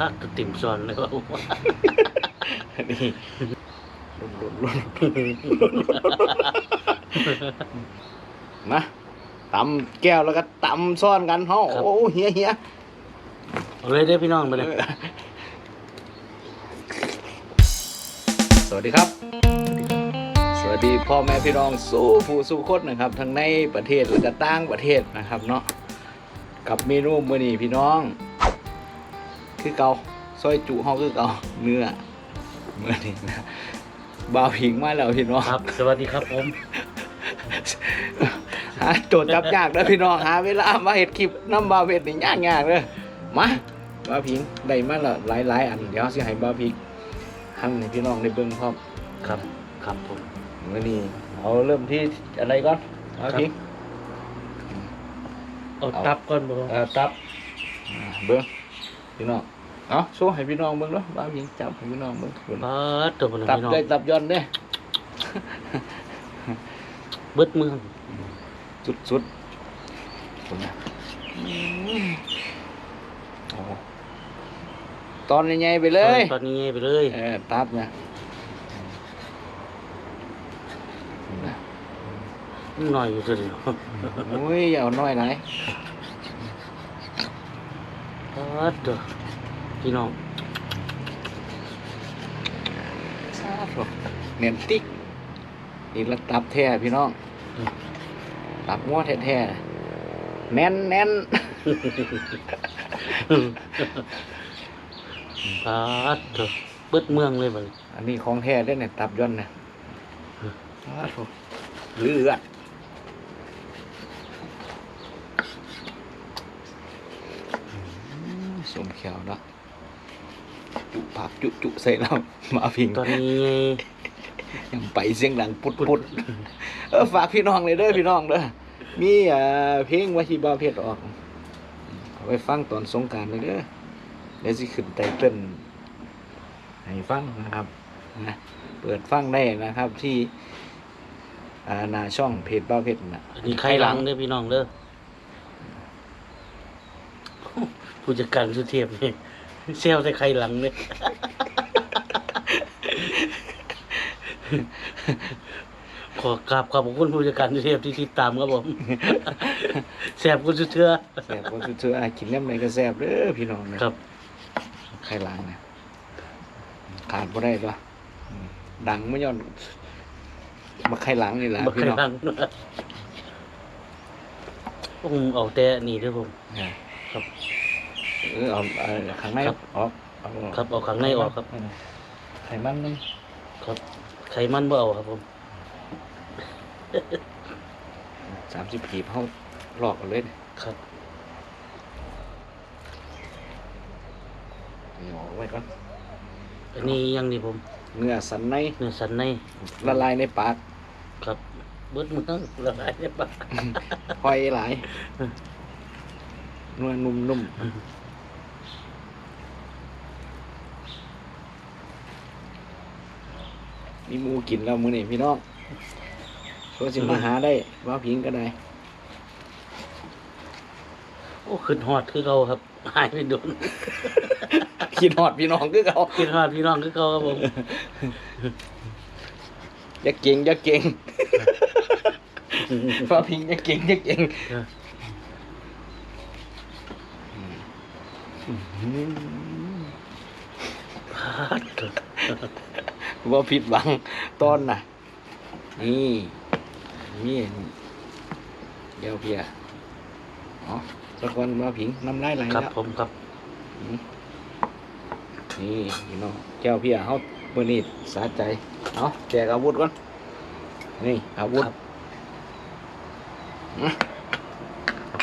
ฮักตะติ่มซอนเลยว่านี่ลุ้นลุ้นลุ้นมาตำแก้วแล้วก็ตำซ่อนกันเฮาโอ้เฮียเฮียเอาเลยเด้อพี่น้องไปเลย สวัสดีครับ สวัสดีพ่อแม่พี่น้องสู้ผู้สู้คนนะครับ ทั้งในประเทศและก็ต่างประเทศนะครับเนาะกับเมนูมื้อนี้พี่น้อง คือเกาซอยจุเฮาคือเกาเนื้อมื้อนี้นะบ่าวผิงมาแล้วพี่น้องครับ สวัสดีครับผมหาโจทย์จับยากเด้อพี่น้องหาเวลามาเฮ็ดคลิปน้ำบ่าวเวทนี่ยากยากๆเด้อมาบ่าวผิงได้มาแล้วหลายๆอันเดี๋ยวสิให้บ่าวผิงหั่นให้พี่น้องได้เบิ่งพร้อมครับครับผมมื่อนี้เอาเริ่มที่อะไรก่อนเอาครับพิงเอาเอาตับก่อนบ่เอ่อตับอ่าเบิ้ง พี่น้องเอาโชว์ให้พี่น้องเบิ้งเนาะบ้าพิงจับให้พี่น้องเบิ้งเบิ่งปาดตัวมันตับพี่น้องได้ตับย้อนเด้เบิดเมืองสุดสุดคนนะโอ้ตอนใหญ่ๆไปเลย ตอนนี้ไปเลยเออตับนะนะหน่อยอยู่ตัวเดียวโอ้ยอย่าเอาน้อยไหน ปาดตัวพี่น้องเนียนติ๊กนี่ละตับแท้พี่น้อง ตับง้อแท้ๆแน่นแน่นปาดตัวเบิดเมืองเลยบัดนี้อันนี้ของแท้ได้เนี่ยตับย่อนเนี่ยอ้าวเลือดอืม สมเขียวเนาะจุผักจุจุใส่น้ำมาพิงตอนนี้ยังไปเสียงดังปุดปุดเออฝากพี่น้องเลยเด้อพี่น้องเด้อมีเอ่อเพลงวาชิบาเพชรออกเอาไปฟังตอนสงกรารเลยเด้อเดี๋ยวสิขึ้นไตเติ้ลให้ฟังนะครับนะเปิดฟังได้นะครับที่อ่าหนาช่องเพจบ้าเพชรนะอันนี้ไข่หลังเด้อพี่น้องเด้อ ผู้จัดการสุเทพนี่เซลแต่ไข่หลังเนี่ยขอกราบขอบคุณผู้จัดการสุเทพที่ติดตามครับผมแซ่บกุนสุดเทือแซ่บคนเชื่อๆอะกินน้ำไหนก็แซ่บเด้อพี่น้องนะครับ ไข่ล้างนะขาดบ่ได้ปะอืมดังไม่ย้อนมาไข่ล้างนี่แหละบักพี่ไข่น้องหลังผมเอาแต่นี่เด้อผม อ่า ครับ เออเอาเอาข้างในครับ ออกเอาครับเอาข้างในออกครับ ไขมันนึงครับไขมันบ่เอาครับผมสามสิบกีบเขาหลอกกันเลยครับนี่ออกไว้ก่อนอันนี้ยังนี่ผมเนื้อสันในเนื้อสันในละลายในปาก ครับ เบิดเมืองละลายในปาก หอยหลาย นวลนุ่มนุ่มมีหมูกินแล้วมือนี่พี่น้องช่วยสิมาหาได้ว่าพิงก็ได้ โอ้ขึ้นฮอดคือเขาครับ หายไปโดนคิดหอดพี่น้องคือเขาขึ้นฮอดพี่น้องคือเขาครับผมอย่าเก่งอย่าเก่งว่าพิงอย่าเก่งอย่าเก่ง พาดเถอะ ว่าผิดหวังตอนน่ะนี่นี่เดี๋ยวเพียอ๋อสักวันมาผิงน้ำลายไหลครับแล้วผมครับ นี่พี่น้องแก้วเพียเขาเมื่อนี้สาใจเอาแจกอาวุธก่อน นี่อาวุธครับมา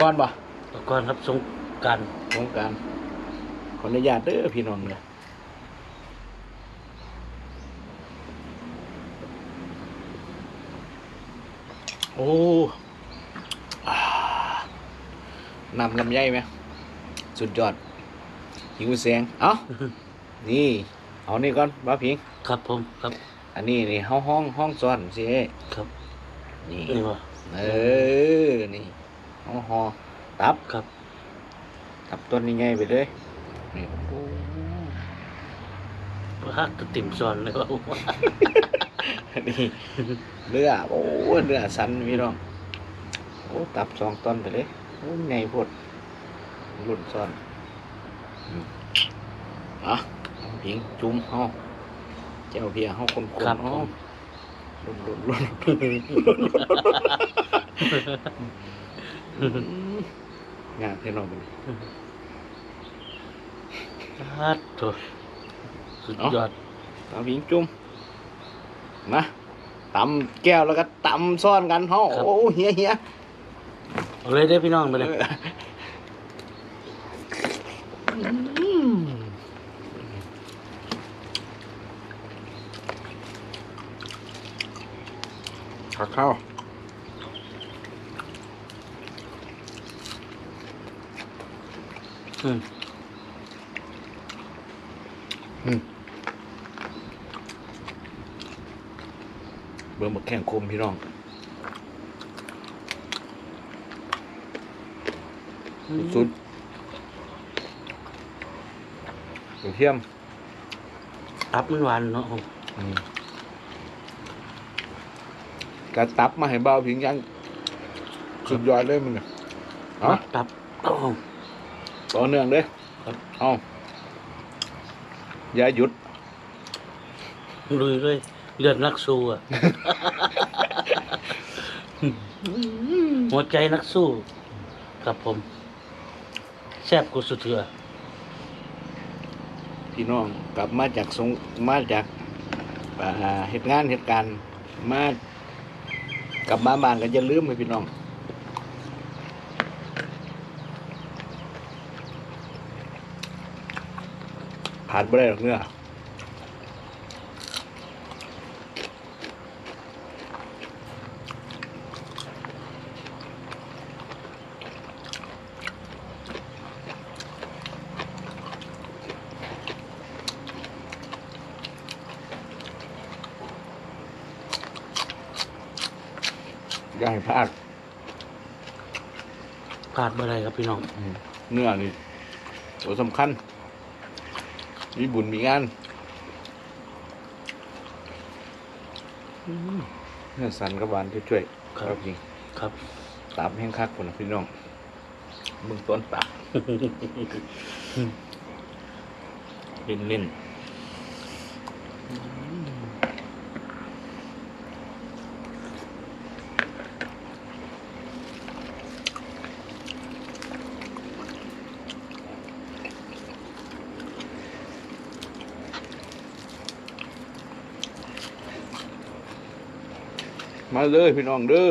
ก้อนบ่แล้วก่อนครับสงกรารสงกราร ขออนุญาตเด้อพี่น้องเลยโอ้อ่านำลำไยไหมสุดยอดหิวแสงเอ้านี่ เอานี่ก่อนบ้าพิง ครับผมครับ อันนี้นี่ห้องห้องห้องซ้อนสิเอ้ครับ นี่นี่ว่าเออ นี่ห้องหอตับครับ ตับต้นนี้ไงไปเลย นี่โอ้พักติ่มซอนเลยว่านี่เนื้อโอ้เนื้อสันพี่น้องโอ้ตับสองตอนไปเลยโอ้ไงพดรุ่นซ้อนอืมอะเอาผิงจุ่มเฮาเจ้าเบียร์เฮาคนๆครับเฮาผมรุ่นรุ่นรุ่นงานให้น้องเป็น ฮัดโถสุดยอดตามผิงจุ่มมาตำแก้วแล้วก็ตำซ้อนกันเฮาโอ้เฮียเฮียเอาเลยได้อพี่น้องไปเลยข้าวข้าวอืม เบิ่งบักแข่งคมพี่น้องสุดกระเทียมตับมันหวานเนาะกระตับมาให้เบาเพียงยังสุดยอดเลยมึงน่ะเอาตับโอ้ต่อเนื่องเลยครับเอา อย่าหยุด ลุยเลยเลือดนักสู้อะหัวใจนักสู้ ครับผม แซ่บกูสุดเถื่อพี่น้องกลับมาจากสงมาจากอ่าเหตุงานเหตุการณ์มากลับมาบ้านก็อย่าลืมให้พี่น้อง ผ่านไปได้หรอกเนื้ออย่าให้พลาดพลาดบ่ได้ครับพี่น้อง เนื้อนี่ตัวสำคัญ มีบุญมีงานอืมเนื้อสันกับหวานช่วยๆครับจริงครับตับแห้งคักคนนะพี่น้องมึงต้นตับเล่นเล่น มาเลยพี่น้องเด้อ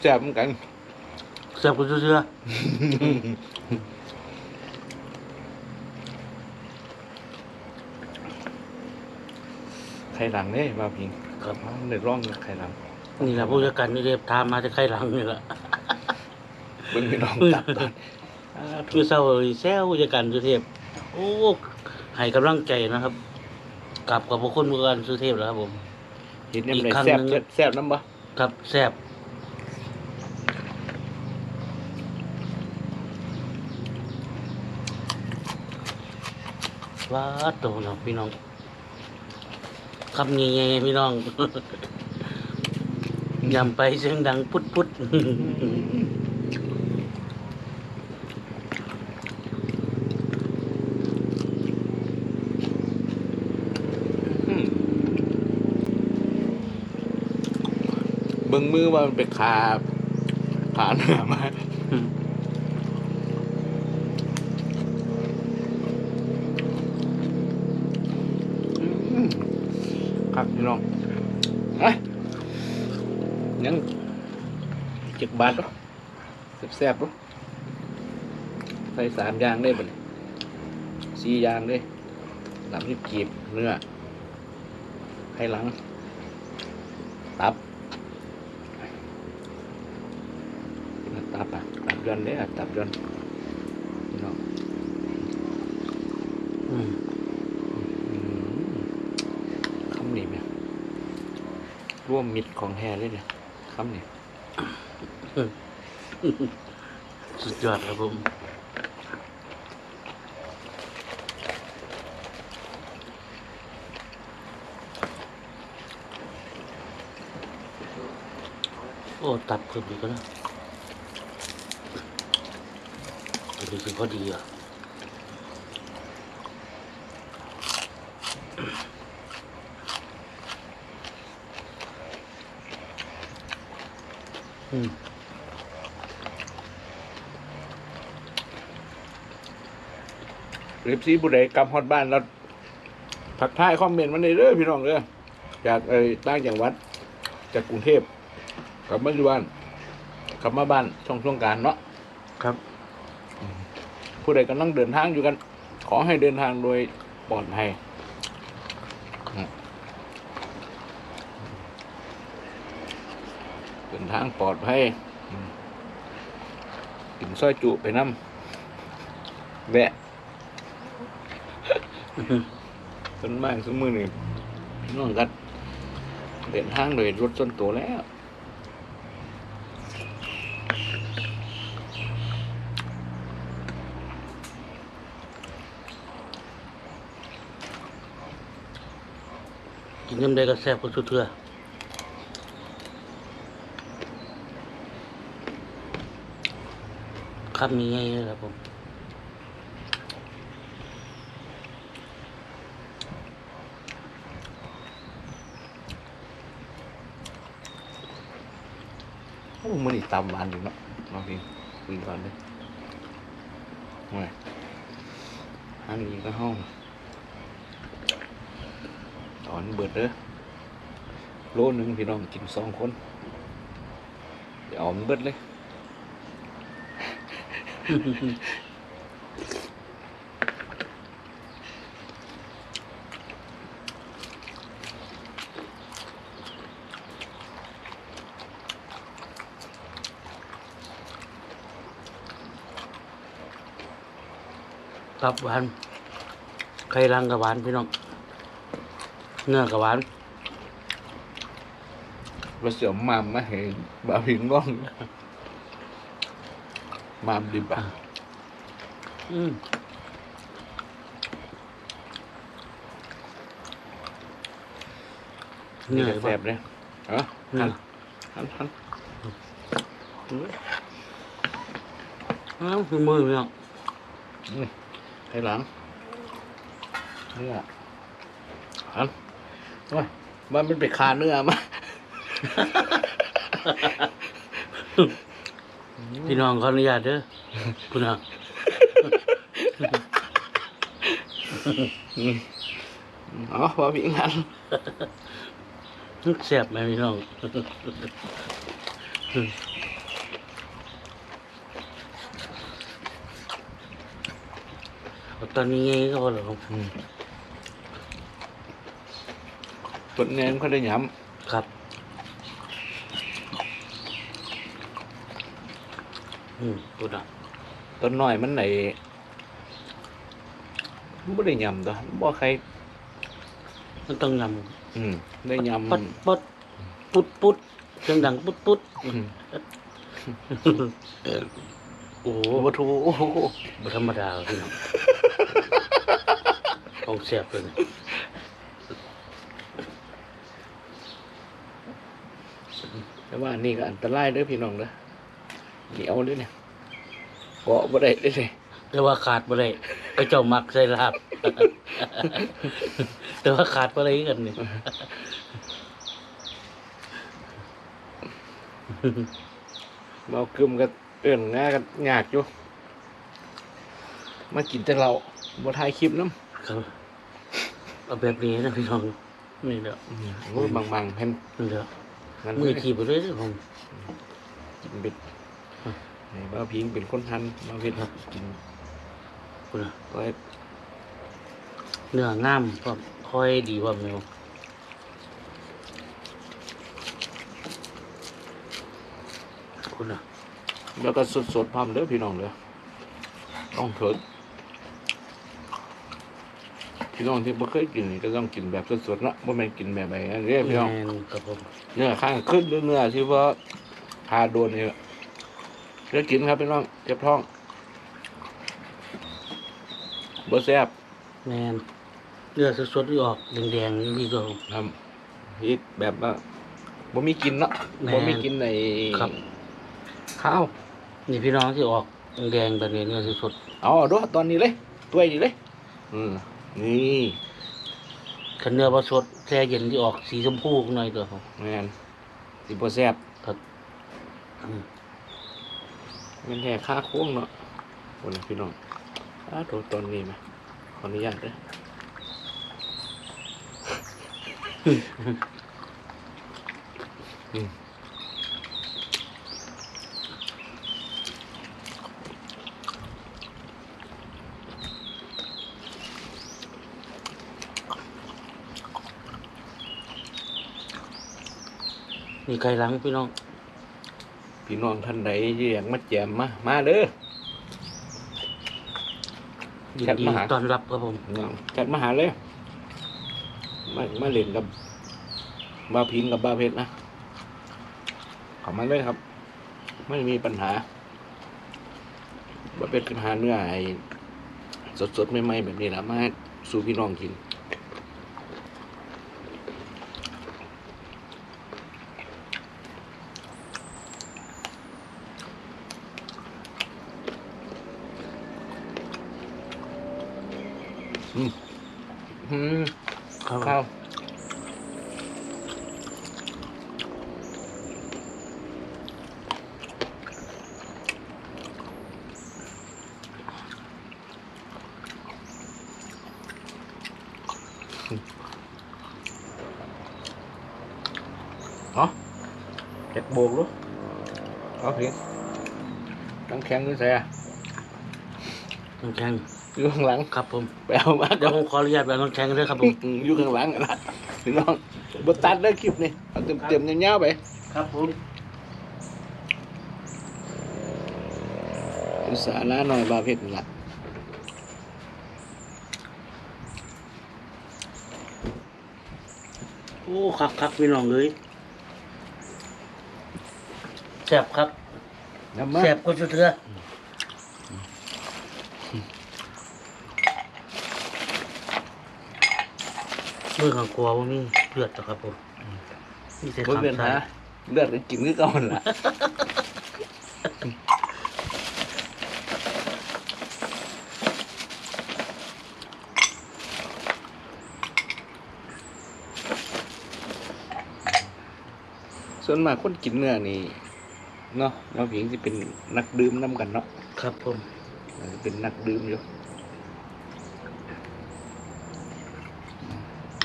แซ่บๆเหมือนกันแซ่บกูสุดเถื่อไข่หลังเนี่ยมาพิงครับในร่องไข่หลัง นี่แหละผู้จัดการนี่เรียบทามมาจะใครหลังนี่แหละเบิ่งพี่น้องตับตอนคือเศร้าเลยแซวผู้จัดการสุเทพโอ้ให้กำลังใจนะครับ กลับกับพวกคนผู้การสุเทพแล้วครับผม เห็นยังไงอีกครั้งแซ่บหนึ่ง แซ่บแซ่บน้ำบ่ครับแซ่บว้าโตเนาะพี่น้องคำยังไงพี่น้อง ยำไปเสียงดังพุดพุดอื บิ่งมือว่ามันเป็นขาขาหน้ามาอืมครับพี่น้องเอ้ยยังเจ็กบาทเนาะแซ่บๆเนาะใส่สามอย่างได้บ่เนี่ยสี่อย่างเลยสามสิบกีบเนื้อไข่หลัง ตับ ตับอะตับย อนเด้อตับยอนพี่น้องคำนี้เนี่ยร่วมมิตรของแฮเลยเนี่ยคำนี้สุดยอดครับผมโอ้ตับเพิ่มอีกแล้ว นะตัวนี้คือพอดีอะอืมเรฟซีผู้ใดกลับฮอดบ้านแล้วทักทายคอมเมนต์มาในเด้อพี่น้องเด้อจากเอ้ต่างจังหวัด จากกรุงเทพกลับมาอยู่บ้านกลับมาบ้านช่วงช่วงการเนาะครับ ผู้ใดกำลังเดินทางอยู่กัน ขอให้เดินทางโดยปลอดภัยเดินทางปลอดภัยกินซอยจุไปน้ำแวะต้นไม้สมือนี่น้องกัดเดินทางโดยรถส่วนตัวแล้ว กินยำได้ก็แซ่บก็สุดเทื่อครับมีไงเลยครับผมมันนี่ตำหวานอยู่เนาะน้องพิงคุยก่อนเลยโอ้ยอันนี้ก็ห้อง เบิดเด้อโลหนึงพี่น้องกินสองคนเดี๋ยวเอามันเบิดเลยตับหวานไข่รังกับหวานพี่น้อง เนื้อกับหวานเราเสียมามมาเห็นบาพิงน้อง มามดิบอะอืมนี่เนื้อก็แซ่บเลยเอ๋อเนื้หัอนหันหันอ้าวคือมือพี่น้องไอ้หลังเนื้อหัน โอ้ยมันเป็นไปคาเนื้อมา พี่น้องขออนุญาตเด้อคุณอะอ๋อบาพิงหันแซ่บไหมพี่น้องเอาตอนนี้ไงก็พอแล้วครับ ต้นเงี้ยเขาได้ย้ครับอืมคุณอะำต้นน้อยมันไหนไม่ได้ย้ำตัวบ่ใครมันต้องยอืมได้ำย้ำปัดปัดปุดปุดเสียงดังปุดปุดอืมโอ้โหโอ้โหโอ้โหบ่ธรรมดาพี่น้องของแซ่บเลยนะ แต่ว่านี่ก็อันตรายเด้อพี่น้องเด้อเหนียวเด้วยเนี่ยเกาะบ่ได้เด้อเลยแต่ว่าขาดบ่ได้ไปเจ้ามักใส่ลาบ แต่ว่าขาดบ่ได้คือกันนี่ เมาคึมก็เอิ่นง่ากันยากอยู่มากินแต่เราบ่ถ่ายคลิปน้ำครับเอาแบบนี้นะพี่น้องนี่แหละโอ้ยบางๆเพิ่น นี่แหละนั่นมือขีบไปเลยเด้อผมกินเบ็ดนี่บ่าวพิงเป็นคนทันบ่าวเพชรกินคุณน่ะก็ให้เนื้องามพร้อมค่อยดีพร้อมแมวคุณน่ะแล้วก็สดๆพร้อมเด้อพี่น้องเด้อต้องเถิด พี่น้องที่บ่เคยกินนี่ก็ต้องกินแบบสดๆเนาะบ่แม่นกินแบบไอ้อันนี้พี่น้อง แม่นครับผมเนื้อข้างขึ้นหรือเนื้อที่ว่าพาโดนนี่แหละจะกินครับพี่น้องเจ็บท้องบ่แซ่บแมนเลือดสดๆที่ออกแดงๆนี่ก็ ครับอีกแบบว่าบ่มีกินเนาะแม่นบ่มีกินในครับ ข้าวนี่พี่น้องที่ออกแดงๆแบบนี้เนื้อสดเอาเอาด้วยตอนนี้เลยตัวยนี้เลย อืม นี่ๆคันเนื้อบ่สดแช่เย็นที่ออกสีชมพูหน่อยตัวครับแม่นสิบ่แซ่บอืมแมันแห่ค่าโค้งเนาะโอ้นะพี่น้องอ้าตัวตอนนี้มาขออนุญาตเด้ออืม นี่ไก่หลังพี่น้อง พี่น้องท่านใดอยากมาแจมมามาเด้อ ยินจัดดีมาหา ต้อนรับครับผมจัดมาหาเลยมามาเล่นกับบ้าพินกับบ้าเพชรนะเขอมาเลยครับ ไม่มีปัญหาบ้าเพชรก็หาเนื้อไอ้สดๆใหม่ๆแบบนี้แหละมาให้สู่พี่น้องกิน เนาะเก็บโบกลูกเอาเพียงน้ำแข็งด้วยใส่อะน้ำแข็งอยู่ข้างหลังครับผมไปเอามาเดี๋ยวผมขออนุญาตแบบน้ำแข็งด้วยครับผมอืมอยู่ข้างหลังอะนะพี่น้องบตัดได้คลิปนี่เอาเต็มเต็มๆยาวๆไปครับผมอุตสาห์ละหน่อยบาเพชรนี่ละโอ้ครับครับพี่น้องเลย แซ่บครับน้ำมาแซ่บก็จะเถื่อเมื่อขังกลัวว่ามีเลือดเหรอครับผมนี่ใส่บ่ขามเป็นใส่หาเลือดก็กินคือเก่าหั่นล่ะส่วนมากคนกินเนื้อนี่ เนาะเราเพียงสิเป็นนักดื่มน้ำกันเนาะครับผมอาจจะเป็นนักดื่มอยู่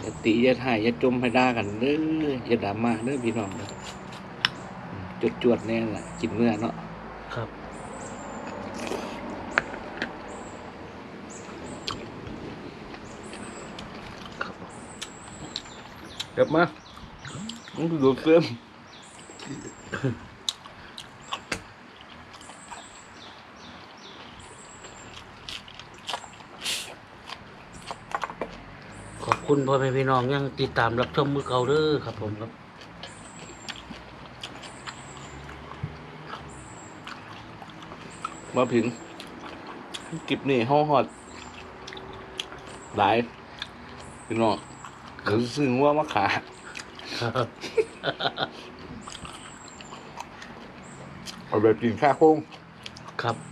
อย่าตีอย่าถ่ายอย่าจมให้ด่ากันเด้ออย่าด่ามาเด้อพี่น้องเด้ออืมจดจวดๆแน่ล่ะกินเนื้อเนาะครับกลับมาต้องดูเฟิม ขอบ คุณพ่อแม่พี่น้องยังติดตามรับชมมือเก่าเด้อครับผมครับมาถึงกิบนี่ห้องหอด หลายพี่น้องเดี๋ยวซื้องัว่ามาขาครับเอาแบบกินข้าวโค้งครับ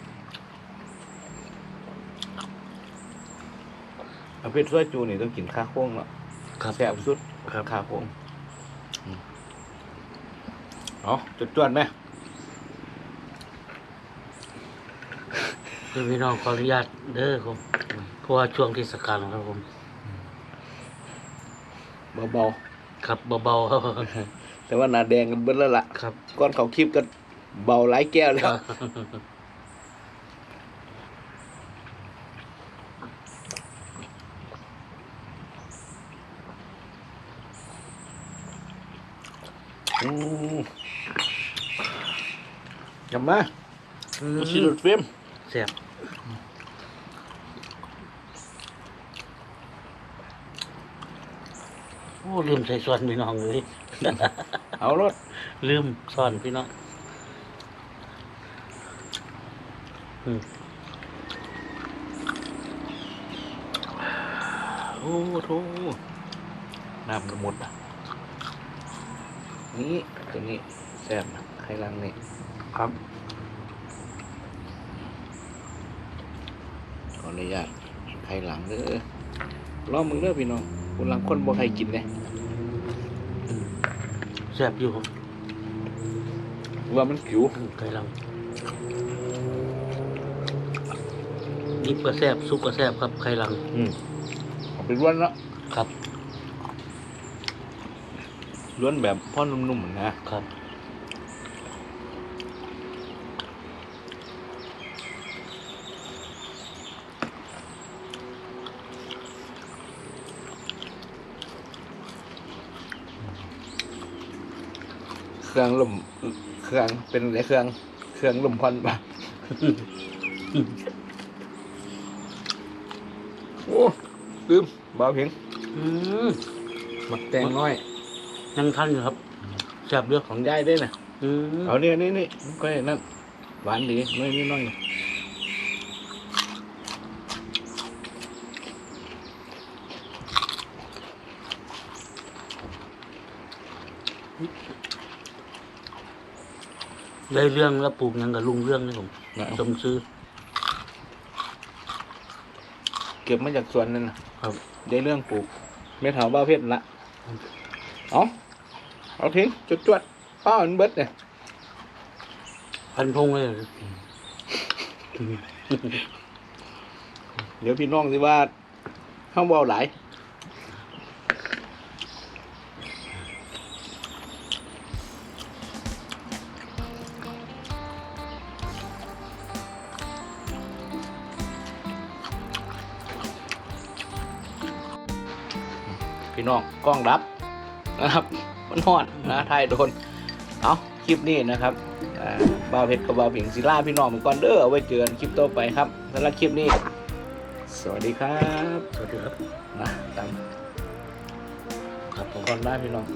เอาเพชรช่วยจูนี่ต้องกินข้าวโค้งเนาะครับ แซ่บสุดครับ ข้าวโค้งอืมเอาจดจวดๆไหมคือพี่น้องขออนุญาตเด้อครับเพราะว่าช่วงเทศกาลครับผม เบาครับเบาๆครับๆแต่ว่าหนาแดงกันเบิ้แล้วล่ะ ครับก่อนเขาคลิปก็เบาหลายแก้วแล้วอืม กลับมาอืมมาชิลดฟิล์มแซ่บโอ้ลืมใส่ส่วนพี่น้องเลย เอารถลืมซ่อนพี่น้องอืมโอ้โถน้ำกระมุดอะ นี่ตัวนี้แซ่บนะไข่ลังนี่ ครับขออนุญาตไข่หลังเด้อลองมึงเด้อพี่น้องคนหลังคนบ่ใครกินเลยแซ่บอยู่ครับว่ามันขิวไก่ลังดิบก็แซ่บซุปก็แซ่บครับไข่ลัง อืมเอาเป็นล้วนเนาะครับล้วนแบบพ่อนุ่มๆนะครับ เครื่องลมเครื่องเป็นอะไรเครื่อง เครื่องลมควันปะโอ้ลืมบ่าวเพียงอืมหมักแตงน้อยยังทันอยู่ครับแซ่บเยอะของยายด้วยนะอืมเอาเนี่ยนี่นี่มันก็นั่นหวานดีน้อยนิดน้อย ได้เรื่องแล้วปลูกหยังกับลุงเรื่องนี่ผมนะสมซื้อ เก็บมาจากสวนนั่นนะครับ ได้เรื่องปลูก ไม่ถามบ้าเพชรละเอาเอาทิ้งจุดจวดๆป้ามันเบิดเนี่ยพันพงเลยเดี๋ยวพี่น้องสิว่าข้างเบาหลาย พี่น้องกล้องรับนะครับ มันห่อดนะไทยโดนเอาคลิปนี้นะครับบ่าวเพชรกับบ่าวผิงศิลาพี่น้องเมันก่อนเด้อเอาไว้เจอกันคลิปต่อไปครับสำหรับคลิปนี้ สวัสดีครับ สวัสดีครับมาตามครับผมก่อนได้พี่น้อง